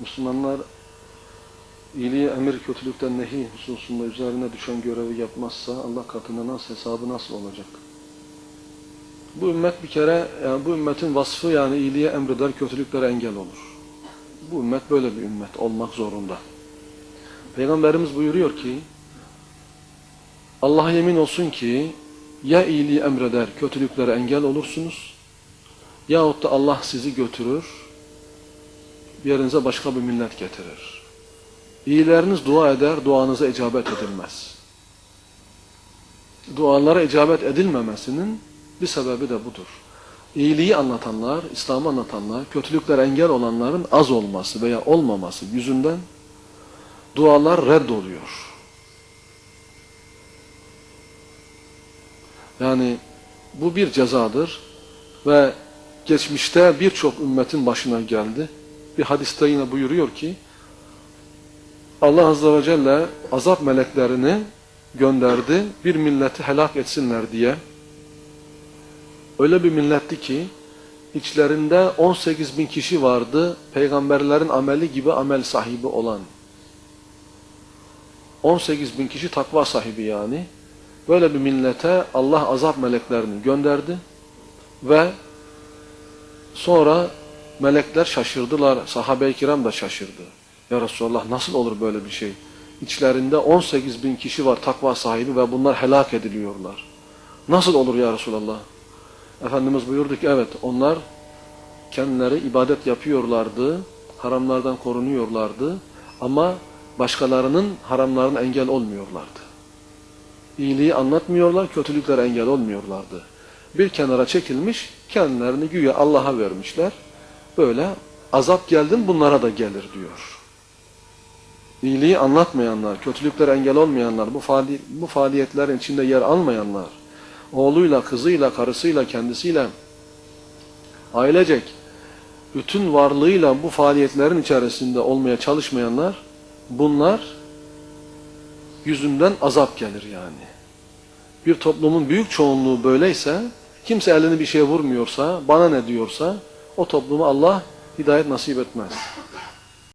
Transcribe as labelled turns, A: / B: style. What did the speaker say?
A: Müslümanlar iyiliği emir kötülükten nehi hususunda üzerine düşen görevi yapmazsa Allah katında nasıl hesabı nasıl olacak? Bu ümmet bir kere yani bu ümmetin vasfı yani iyiliğe emreder kötülüklere engel olur. Bu ümmet böyle bir ümmet olmak zorunda. Peygamberimiz buyuruyor ki Allah'a yemin olsun ki ya iyiliği emreder kötülüklere engel olursunuz yahut da Allah sizi götürür yerinize başka bir millet getirir. İyileriniz dua eder, duanıza icabet edilmez. Dualara icabet edilmemesinin bir sebebi de budur. İyiliği anlatanlar, İslam'ı anlatanlar, kötülükler engel olanların az olması veya olmaması yüzünden dualar reddoluyor. Yani bu bir cezadır ve geçmişte birçok ümmetin başına geldi. Bir hadiste yine buyuruyor ki Allah Azze ve Celle azap meleklerini gönderdi bir milleti helak etsinler diye. Öyle bir milletti ki içlerinde 18 bin kişi vardı peygamberlerin ameli gibi amel sahibi olan. 18 bin kişi takva sahibi yani. Böyle bir millete Allah azap meleklerini gönderdi ve sonra melekler şaşırdılar, sahabe-i kiram da şaşırdı. Ya Resulallah nasıl olur böyle bir şey? İçlerinde 18 bin kişi var takva sahibi ve bunlar helak ediliyorlar. Nasıl olur ya Resulallah? Efendimiz buyurdu ki evet onlar kendileri ibadet yapıyorlardı, haramlardan korunuyorlardı ama başkalarının haramlarına engel olmuyorlardı. İyiliği anlatmıyorlar, kötülüklere engel olmuyorlardı. Bir kenara çekilmiş, kendilerini güya Allah'a vermişler. Böyle azap geldin bunlara da gelir diyor. İyiliği anlatmayanlar, kötülüklere engel olmayanlar, bu, faali, bu faaliyetlerin içinde yer almayanlar, oğluyla, kızıyla, karısıyla, kendisiyle, ailecek, bütün varlığıyla bu faaliyetlerin içerisinde olmaya çalışmayanlar, bunlar yüzünden azap gelir yani. Bir toplumun büyük çoğunluğu böyleyse, kimse elini bir şeye vurmuyorsa, bana ne diyorsa, o topluma Allah hidayet nasip etmez.